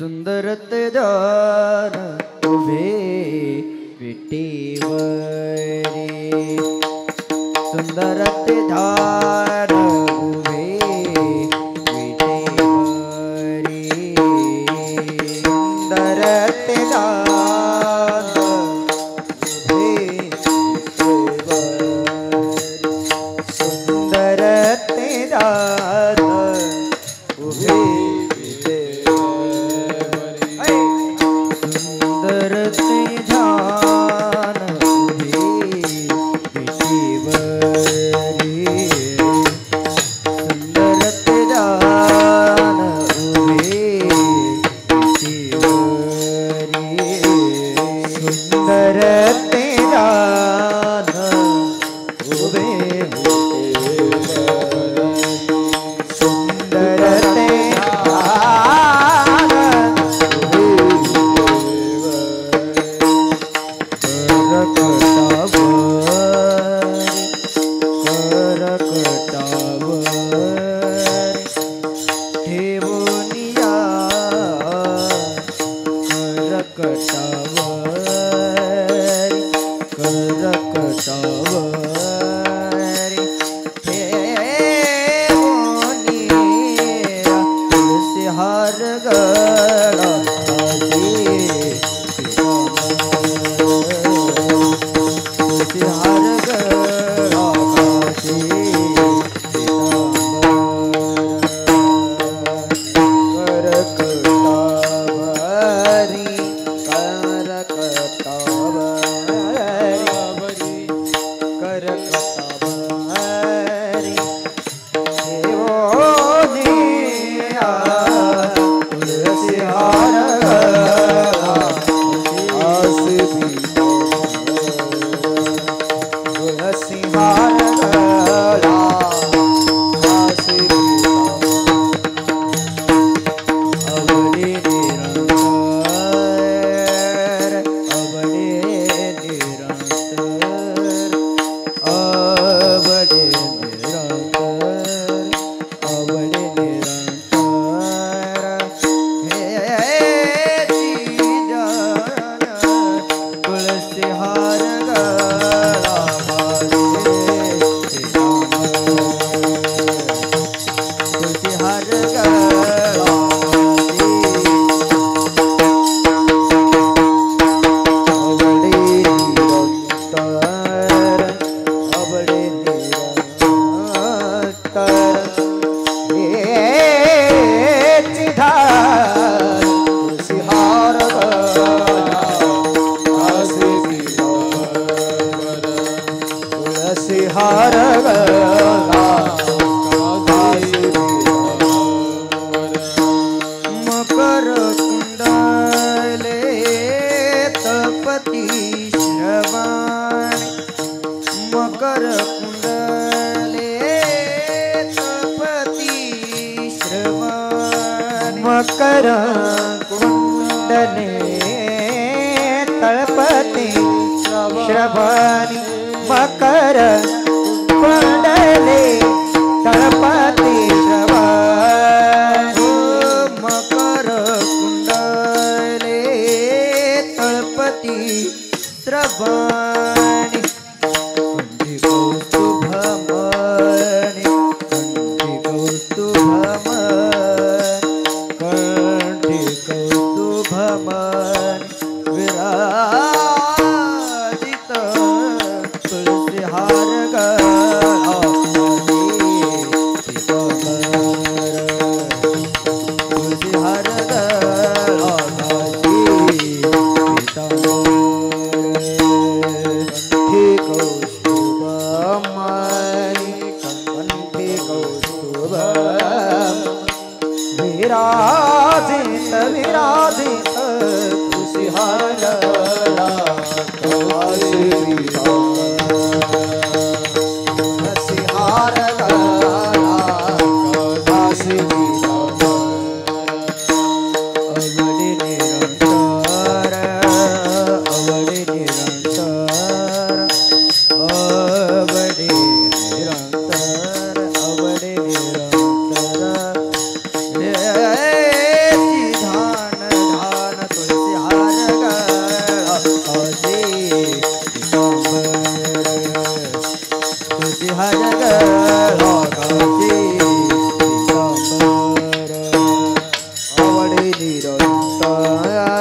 सुंदरत जान तुभे विटीवरी सुंदरत धार Baba. मकर कुंडले तळपती श्रवणी. मकर कुंडले तळपती श्रवणी. हो, मकर कुंडले तळपती श्रवण. Radhika खुशिहार खुशिहार Radha Saya